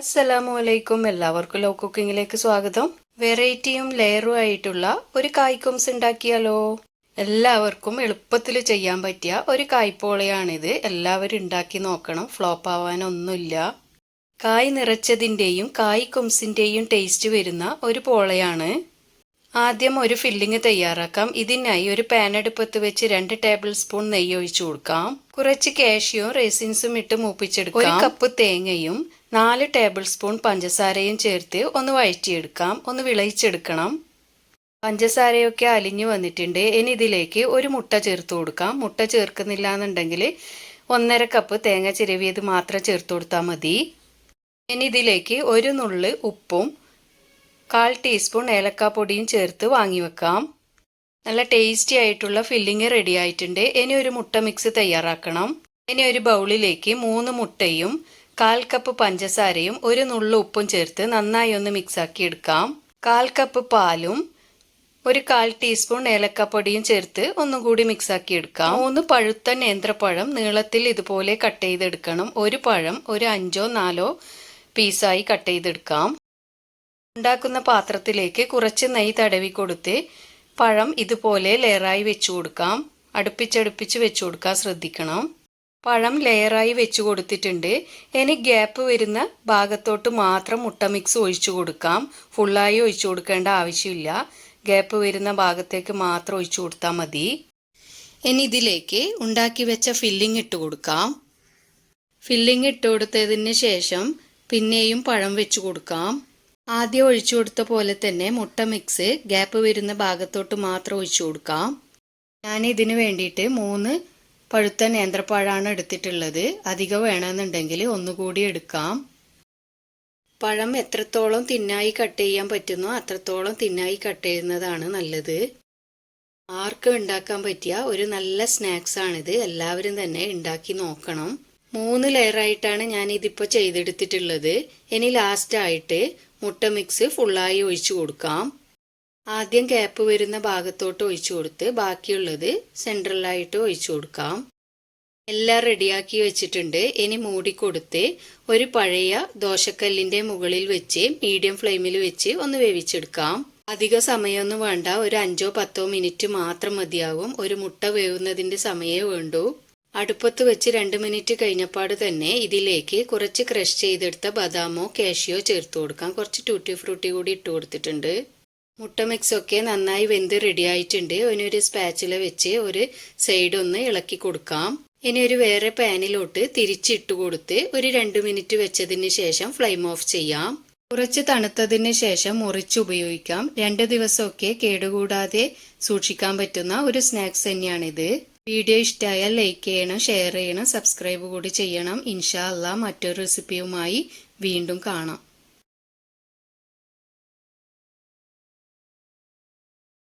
അസ്സലാമു അലൈക്കും എല്ലാവർക്കും ലോ കുക്കിങ്ങിലേക്ക് സ്വാഗതം. വെറൈറ്റിയും ലെയറും ആയിട്ടുള്ള ഒരു കായ്ക്കുംസ് ഉണ്ടാക്കിയാലോ? എല്ലാവർക്കും എളുപ്പത്തിൽ ചെയ്യാൻ പറ്റിയ ഒരു കായ്പോളയാണിത്. എല്ലാവരും ഉണ്ടാക്കി നോക്കണം. ഫ്ലോപ്പ് ആവാനൊന്നുമില്ല. കായ് നിറച്ചതിന്റെയും കായ് കുംസിന്റെയും ടേസ്റ്റ് വരുന്ന ഒരു പോളയാണ്. ആദ്യം ഒരു ഫില്ലിംഗ് തയ്യാറാക്കാം. ഇതിനായി ഒരു പാൻ അടുപ്പത്ത് വെച്ച് രണ്ട് ടേബിൾ സ്പൂൺ നെയ്യ് ഒഴിച്ചു കൊടുക്കാം. കുറച്ച് കാഷ്യോ റേസിൻസും ഇട്ട് മൂപ്പിച്ചെടുക്കാം. ഒരു കപ്പ് തേങ്ങയും നാല് ടേബിൾ സ്പൂൺ പഞ്ചസാരയും ചേർത്ത് ഒന്ന് വഴറ്റിയെടുക്കാം. ഒന്ന് വിളയിച്ചെടുക്കണം. പഞ്ചസാരയൊക്കെ അലിഞ്ഞു വന്നിട്ടുണ്ട്. ഇനി ഇതിലേക്ക് ഒരു മുട്ട ചേർത്ത് കൊടുക്കാം. മുട്ട ചേർക്കുന്നില്ല എന്നുണ്ടെങ്കിൽ ഒന്നര കപ്പ് തേങ്ങ ചിരവിയത് മാത്രം ചേർത്ത് കൊടുത്താൽ മതി. ഇനി ഇതിലേക്ക് ഒരു നുള്ള് ഉപ്പും കാൽ ടീസ്പൂൺ ഏലക്കാപ്പൊടിയും ചേർത്ത് വാങ്ങി വെക്കാം. നല്ല ടേസ്റ്റി ആയിട്ടുള്ള ഫില്ലിങ് റെഡി ആയിട്ടുണ്ട്. ഇനി ഒരു മുട്ട മിക്സ് തയ്യാറാക്കണം. ഇനി ഒരു ബൗളിലേക്ക് മൂന്ന് മുട്ടയും കാൽ കപ്പ് പഞ്ചസാരയും ഒരു നുള്ളു ഉപ്പും ചേർത്ത് നന്നായി ഒന്ന് മിക്സാക്കി എടുക്കാം. കാൽ കപ്പ് പാലും ഒരു കാൽ ടീസ്പൂൺ ഏലക്കപ്പൊടിയും ചേർത്ത് ഒന്നും കൂടി മിക്സാക്കി എടുക്കാം. മൂന്ന് പഴുത്ത നേന്ത്രപ്പഴം നീളത്തിൽ ഇതുപോലെ കട്ട് ചെയ്തെടുക്കണം. ഒരു പഴം ഒരു അഞ്ചോ നാലോ പീസായി കട്ട് ചെയ്തെടുക്കാം. ഉണ്ടാക്കുന്ന പാത്രത്തിലേക്ക് കുറച്ച് നെയ്യ് തടവി കൊടുത്ത് പഴം ഇതുപോലെ ലെയറായി വെച്ചു കൊടുക്കാം. അടുപ്പിച്ചടുപ്പിച്ച് വെച്ചു കൊടുക്കാൻ ശ്രദ്ധിക്കണം. പഴം ലെയറായി വെച്ചു കൊടുത്തിട്ടുണ്ട്. ഇനി ഗ്യാപ്പ് വരുന്ന ഭാഗത്തോട്ട് മാത്രം മുട്ട മിക്സ് ഒഴിച്ചു കൊടുക്കാം. ഫുള്ളായി ഒഴിച്ചു കൊടുക്കേണ്ട ആവശ്യമില്ല. ഗ്യാപ്പ് വരുന്ന ഭാഗത്തേക്ക് മാത്രം ഒഴിച്ചു കൊടുത്താൽ മതി. ഇനി ഇതിലേക്ക് ഉണ്ടാക്കി വെച്ച ഫില്ലിംഗ് ഇട്ട് കൊടുക്കാം. ഫില്ലിംഗ് ഇട്ട് കൊടുത്തതിന് ശേഷം പിന്നെയും പഴം വെച്ചു കൊടുക്കാം. ആദ്യം ഒഴിച്ചു കൊടുത്ത പോലെ തന്നെ മുട്ട മിക്സ് ഗ്യാപ്പ് വരുന്ന ഭാഗത്തോട്ട് മാത്രം ഒഴിച്ചു കൊടുക്കാം. ഞാൻ ഇതിന് വേണ്ടിയിട്ട് മൂന്ന് പഴുത്ത നേന്ത്രപ്പഴമാണ് എടുത്തിട്ടുള്ളത്. അധികം വേണമെന്നുണ്ടെങ്കിൽ ഒന്നുകൂടി എടുക്കാം. പഴം എത്രത്തോളം തിന്നായി കട്ട് ചെയ്യാൻ പറ്റുന്നോ അത്രത്തോളം തിന്നായി കട്ട് ചെയ്യുന്നതാണ് നല്ലത്. ആർക്കും ഉണ്ടാക്കാൻ പറ്റിയ ഒരു നല്ല സ്നാക്സ് ആണിത്. എല്ലാവരും തന്നെ ഉണ്ടാക്കി നോക്കണം. മൂന്ന് ലെയറായിട്ടാണ് ഞാൻ ഇതിപ്പോൾ ചെയ്തെടുത്തിട്ടുള്ളത്. ഇനി ലാസ്റ്റ് ആയിട്ട് മുട്ട മിക്സ് ഫുള്ളായി ഒഴിച്ചു കൊടുക്കാം. ആദ്യം ഗ്യാപ്പ് വരുന്ന ഭാഗത്തോട്ട് ഒഴിച്ചു കൊടുത്ത് ബാക്കിയുള്ളത് സെൻട്രലായിട്ട് ഒഴിച്ചു കൊടുക്കാം. എല്ലാം റെഡിയാക്കി വെച്ചിട്ടുണ്ട്. ഇനി മൂടിക്കൊടുത്ത് ഒരു പഴയ ദോശക്കല്ലിന്റെ മുകളിൽ വെച്ച് മീഡിയം ഫ്ലെയിമിൽ വെച്ച് ഒന്ന് വേവിച്ചെടുക്കാം. അധിക സമയമൊന്നും വേണ്ട. ഒരു അഞ്ചോ പത്തോ മിനിറ്റ് മാത്രം മതിയാവും. ഒരു മുട്ട വേവുന്നതിന്റെ സമയമേ വേണ്ടൂ. അടുപ്പത്ത് വെച്ച് രണ്ട് മിനിറ്റ് കഴിഞ്ഞപ്പാട് തന്നെ ഇതിലേക്ക് കുറച്ച് ക്രഷ് ചെയ്തെടുത്ത ബദാമോ കാഷ്യോ ചേർത്ത് കൊടുക്കാം. കുറച്ച് ടൂട്ടി ഫ്രൂട്ടി കൂടി ഇട്ട് കൊടുത്തിട്ടുണ്ട്. മുട്ട മിക്സ് ഒക്കെ നന്നായി വെന്ത് റെഡിയായിട്ടുണ്ട് ഒരു സ്പാച്ചില വെച്ച് ഒരു സൈഡ് ഒന്ന് ഇളക്കി കൊടുക്കാം. ഇനി ഒരു വേറെ പാനിലോട്ട് തിരിച്ചിട്ട് കൊടുത്ത് ഒരു രണ്ട് മിനിറ്റ് വെച്ചതിന് ശേഷം ഫ്ലെയിം ഓഫ് ചെയ്യാം. കുറച്ച് തണുത്തതിന് ശേഷം മുറിച്ച് ഉപയോഗിക്കാം. രണ്ട് ദിവസമൊക്കെ കേടുകൂടാതെ സൂക്ഷിക്കാൻ പറ്റുന്ന ഒരു സ്നാക്സ് തന്നെയാണിത്. വീഡിയോ ഇഷ്ടമായാൽ ലൈക്ക് ചെയ്യണം ഷെയർ ചെയ്യണം സബ്സ്ക്രൈബ് കൂടി ചെയ്യണം. ഇൻഷാ അല്ല മറ്റൊരു റെസിപ്പിയുമായി വീണ്ടും കാണാം.